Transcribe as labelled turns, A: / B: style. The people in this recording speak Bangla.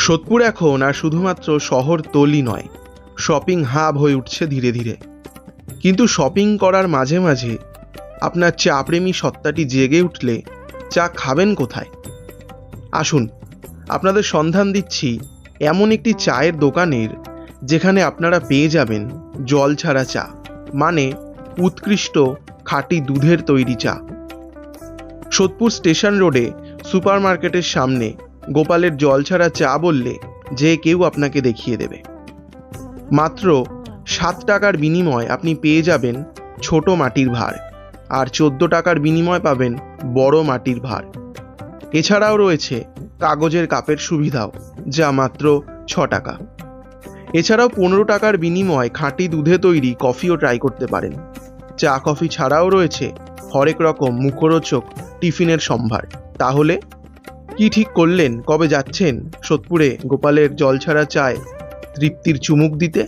A: সোদপুর এখন আর শুধুমাত্র শহর তলি নয় শপিং হাব হয়ে উঠছে ধীরে ধীরে। কিন্তু শপিং করার মাঝে মাঝে আপনার চা প্রেমী সত্তাটি জেগে উঠলে চা খাবেন কোথায়? আসুন, আপনাদের সন্ধান দিচ্ছি এমন একটি চায়ের দোকানের যেখানে আপনারা পেয়ে যাবেন জল ছাড়া চা মানে উৎকৃষ্ট খাঁটি দুধের তৈরি চা। সোদপুর স্টেশন রোডে সুপারমার্কেটের সামনে গোপালের জল ছাড়া চা বললে যে কেউ আপনাকে দেখিয়ে দেবে। মাত্র সাত টাকার বিনিময় আপনি পেয়ে যাবেন ছোট মাটির ভার, আর চোদ্দ টাকার বিনিময় পাবেন বড় মাটির ভার। এছাড়াও রয়েছে কাগজের কাপের সুবিধাও, যা মাত্র ছ টাকা। এছাড়াও পনেরো টাকার বিনিময় খাঁটি দুধে তৈরি কফিও ট্রাই করতে পারেন। চা কফি ছাড়াও রয়েছে হরেক রকম মুখরোচক টিফিনের সম্ভার। তাহলে কি ঠিক করলেন? কবে যাচ্ছেন? সোদপুরে গোপালের জল ছাড়া চায় তৃপ্তির চুমুক দিতে?